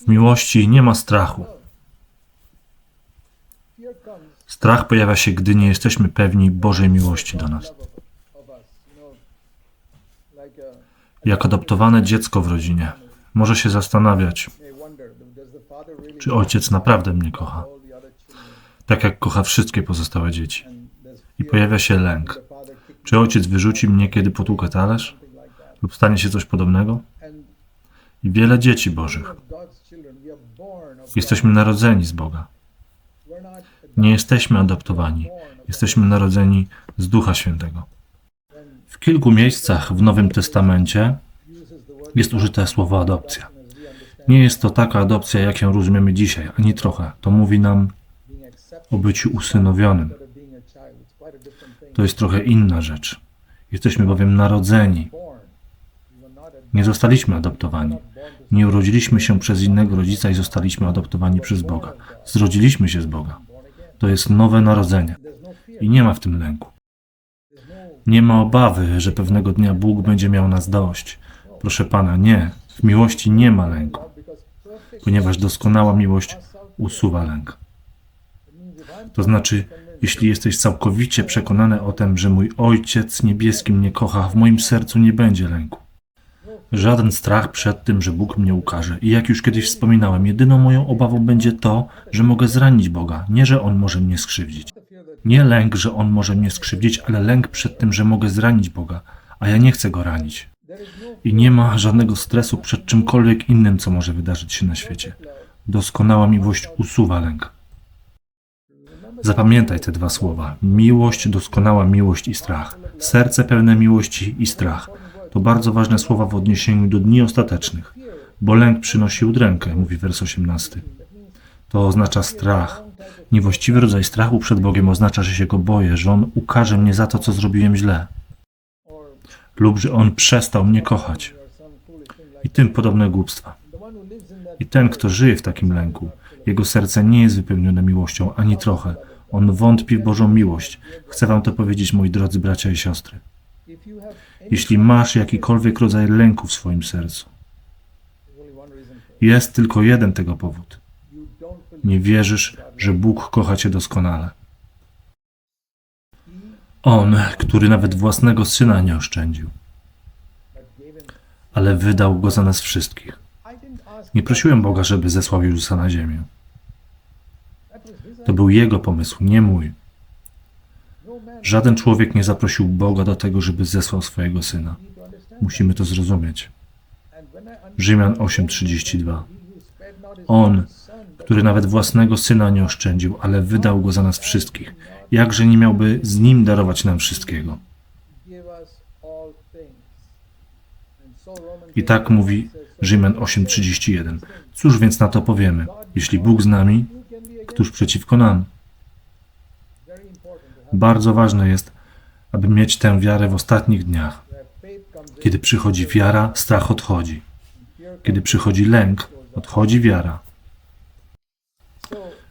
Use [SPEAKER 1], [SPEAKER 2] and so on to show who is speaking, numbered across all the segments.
[SPEAKER 1] W miłości nie ma strachu. Strach pojawia się, gdy nie jesteśmy pewni Bożej miłości do nas. Jak adoptowane dziecko w rodzinie może się zastanawiać, czy ojciec naprawdę mnie kocha, tak jak kocha wszystkie pozostałe dzieci. I pojawia się lęk. Czy ojciec wyrzuci mnie, kiedy potłukę talerz? Lub stanie się coś podobnego? I wiele dzieci Bożych. Jesteśmy narodzeni z Boga. Nie jesteśmy adoptowani. Jesteśmy narodzeni z Ducha Świętego. W kilku miejscach w Nowym Testamencie jest użyte słowo adopcja. Nie jest to taka adopcja, jak ją rozumiemy dzisiaj, ani trochę. To mówi nam o byciu usynowionym. To jest trochę inna rzecz. Jesteśmy bowiem narodzeni. Nie zostaliśmy adoptowani. Nie urodziliśmy się przez innego rodzica i zostaliśmy adoptowani przez Boga. Zrodziliśmy się z Boga. To jest nowe narodzenie. I nie ma w tym lęku. Nie ma obawy, że pewnego dnia Bóg będzie miał nas dość. Proszę Pana, nie. W miłości nie ma lęku, ponieważ doskonała miłość usuwa lęk. To znaczy, jeśli jesteś całkowicie przekonany o tym, że mój Ojciec niebieski mnie kocha, w moim sercu nie będzie lęku. Żaden strach przed tym, że Bóg mnie ukaże. I jak już kiedyś wspominałem, jedyną moją obawą będzie to, że mogę zranić Boga, nie że On może mnie skrzywdzić. Nie lęk, że On może mnie skrzywdzić, ale lęk przed tym, że mogę zranić Boga, a ja nie chcę Go ranić. I nie ma żadnego stresu przed czymkolwiek innym, co może wydarzyć się na świecie. Doskonała miłość usuwa lęk. Zapamiętaj te dwa słowa. Miłość, doskonała miłość i strach. Serce pełne miłości i strach. To bardzo ważne słowa w odniesieniu do dni ostatecznych. Bo lęk przynosi udrękę, mówi wers 18. To oznacza strach. Niewłaściwy rodzaj strachu przed Bogiem oznacza, że się go boję, że On ukaże mnie za to, co zrobiłem źle. Lub że On przestał mnie kochać. I tym podobne głupstwa. I ten, kto żyje w takim lęku, jego serce nie jest wypełnione miłością ani trochę. On wątpi w Bożą miłość. Chcę wam to powiedzieć, moi drodzy bracia i siostry. Jeśli masz jakikolwiek rodzaj lęku w swoim sercu, jest tylko jeden tego powód. Nie wierzysz, że Bóg kocha cię doskonale. On, który nawet własnego syna nie oszczędził, ale wydał go za nas wszystkich. Nie prosiłem Boga, żeby zesłał Jezusa na ziemię. To był Jego pomysł, nie mój. Żaden człowiek nie zaprosił Boga do tego, żeby zesłał swojego syna. Musimy to zrozumieć. Rzymian 8:32. On, który nawet własnego syna nie oszczędził, ale wydał go za nas wszystkich, jakże nie miałby z nim darować nam wszystkiego? I tak mówi Rzymian 8:31. Cóż więc na to powiemy? Jeśli Bóg z nami, któż przeciwko nam? Bardzo ważne jest, aby mieć tę wiarę w ostatnich dniach. Kiedy przychodzi wiara, strach odchodzi. Kiedy przychodzi lęk, odchodzi wiara.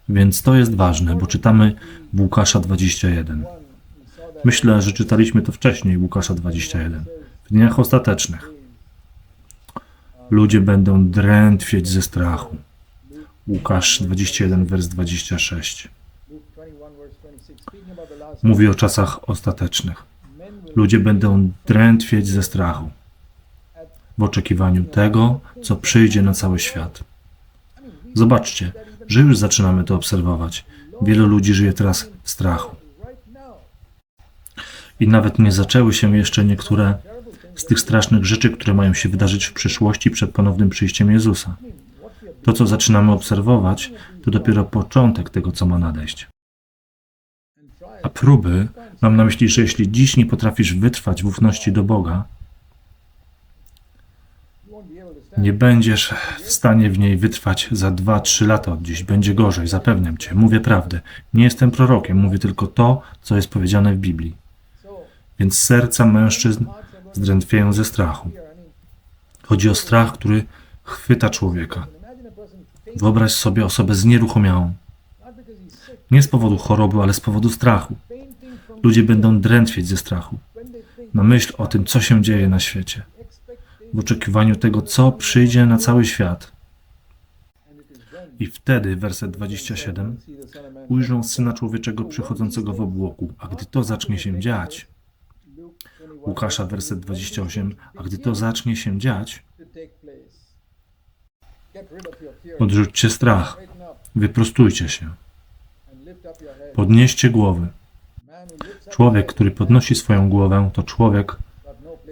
[SPEAKER 1] Więc to jest ważne, bo czytamy w Łukasza 21. Myślę, że czytaliśmy to wcześniej, Łukasza 21. W dniach ostatecznych. Ludzie będą drętwieć ze strachu. Łukasz 21, wers 26. Mówi o czasach ostatecznych. Ludzie będą drętwieć ze strachu w oczekiwaniu tego, co przyjdzie na cały świat. Zobaczcie, że już zaczynamy to obserwować. Wielu ludzi żyje teraz w strachu. I nawet nie zaczęły się jeszcze niektóre z tych strasznych rzeczy, które mają się wydarzyć w przyszłości przed ponownym przyjściem Jezusa. To, co zaczynamy obserwować, to dopiero początek tego, co ma nadejść. A próby, mam na myśli, że jeśli dziś nie potrafisz wytrwać w ufności do Boga, nie będziesz w stanie w niej wytrwać za 2-3 lata od dziś. Będzie gorzej, zapewniam cię. Mówię prawdę. Nie jestem prorokiem, mówię tylko to, co jest powiedziane w Biblii. Więc serca mężczyzn zdrętwieją ze strachu. Chodzi o strach, który chwyta człowieka. Wyobraź sobie osobę znieruchomiałą. Nie z powodu choroby, ale z powodu strachu. Ludzie będą drętwieć ze strachu. Na myśl o tym, co się dzieje na świecie. W oczekiwaniu tego, co przyjdzie na cały świat. I wtedy, werset 27, ujrzą Syna Człowieczego przychodzącego w obłoku, a gdy to zacznie się dziać, Łukasza, werset 28, a gdy to zacznie się dziać, odrzućcie strach, wyprostujcie się, podnieście głowy. Człowiek, który podnosi swoją głowę, to człowiek,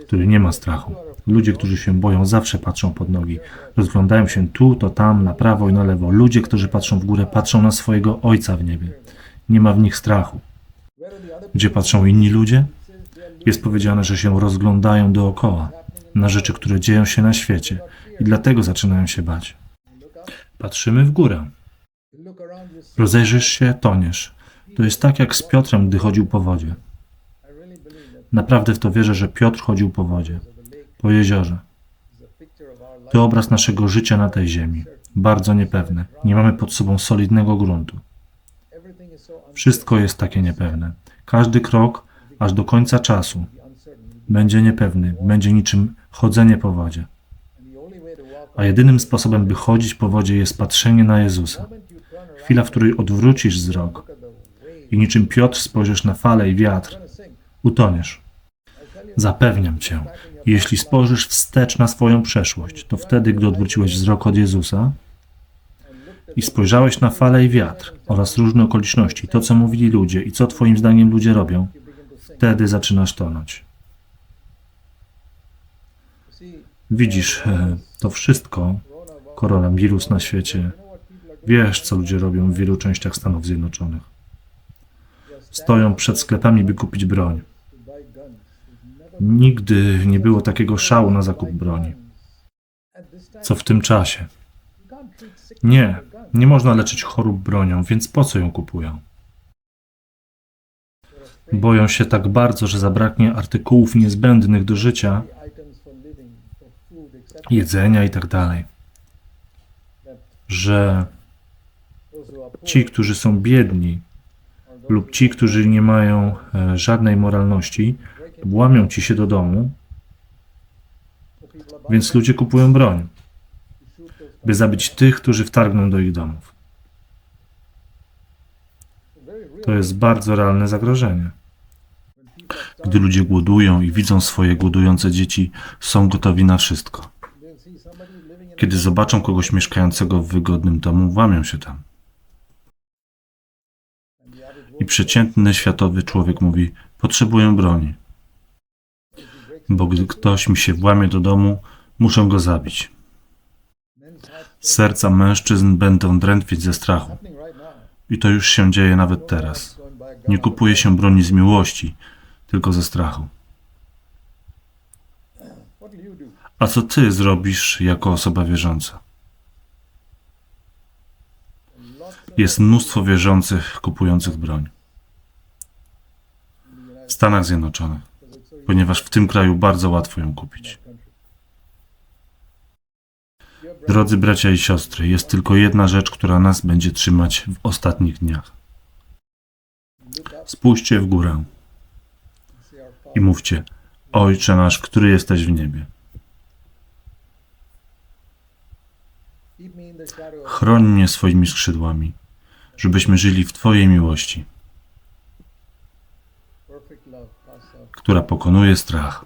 [SPEAKER 1] który nie ma strachu. Ludzie, którzy się boją, zawsze patrzą pod nogi. Rozglądają się tu, to tam, na prawo i na lewo. Ludzie, którzy patrzą w górę, patrzą na swojego Ojca w niebie. Nie ma w nich strachu. Gdzie patrzą inni ludzie? Jest powiedziane, że się rozglądają dookoła na rzeczy, które dzieją się na świecie i dlatego zaczynają się bać. Patrzymy w górę. Rozejrzysz się, toniesz. To jest tak jak z Piotrem, gdy chodził po wodzie. Naprawdę w to wierzę, że Piotr chodził po wodzie, po jeziorze. To obraz naszego życia na tej ziemi. Bardzo niepewne. Nie mamy pod sobą solidnego gruntu. Wszystko jest takie niepewne. Każdy krok, aż do końca czasu, będzie niepewny, będzie niczym chodzenie po wodzie. A jedynym sposobem, by chodzić po wodzie, jest patrzenie na Jezusa. Chwila, w której odwrócisz wzrok i niczym Piotr spojrzysz na falę i wiatr, utoniesz. Zapewniam cię, jeśli spojrzysz wstecz na swoją przeszłość, to wtedy, gdy odwróciłeś wzrok od Jezusa i spojrzałeś na falę i wiatr oraz różne okoliczności, to co mówili ludzie i co twoim zdaniem ludzie robią, wtedy zaczynasz tonąć. Widzisz, e, to wszystko, koronawirus na świecie, wiesz, co ludzie robią w wielu częściach Stanów Zjednoczonych. Stoją przed sklepami, by kupić broń. Nigdy nie było takiego szału na zakup broni, co w tym czasie. Nie, nie można leczyć chorób bronią, więc po co ją kupują? Boją się tak bardzo, że zabraknie artykułów niezbędnych do życia, jedzenia i tak dalej, że ci, którzy są biedni lub ci, którzy nie mają e, żadnej moralności, łamią ci się do domu, więc ludzie kupują broń, by zabić tych, którzy wtargną do ich domów. To jest bardzo realne zagrożenie. Gdy ludzie głodują i widzą swoje głodujące dzieci, są gotowi na wszystko. Kiedy zobaczą kogoś mieszkającego w wygodnym domu, włamią się tam. I przeciętny światowy człowiek mówi: Potrzebuję broni. Bo gdy ktoś mi się włamie do domu, muszę go zabić. Serca mężczyzn będą drętwieć ze strachu. I to już się dzieje nawet teraz. Nie kupuje się broni z miłości, tylko ze strachu. A co ty zrobisz jako osoba wierząca? Jest mnóstwo wierzących kupujących broń. W Stanach Zjednoczonych, ponieważ w tym kraju bardzo łatwo ją kupić. Drodzy bracia i siostry, jest tylko jedna rzecz, która nas będzie trzymać w ostatnich dniach. Spójrzcie w górę i mówcie: Ojcze nasz, który jesteś w niebie. Chroń mnie swoimi skrzydłami, żebyśmy żyli w Twojej miłości, która pokonuje strach.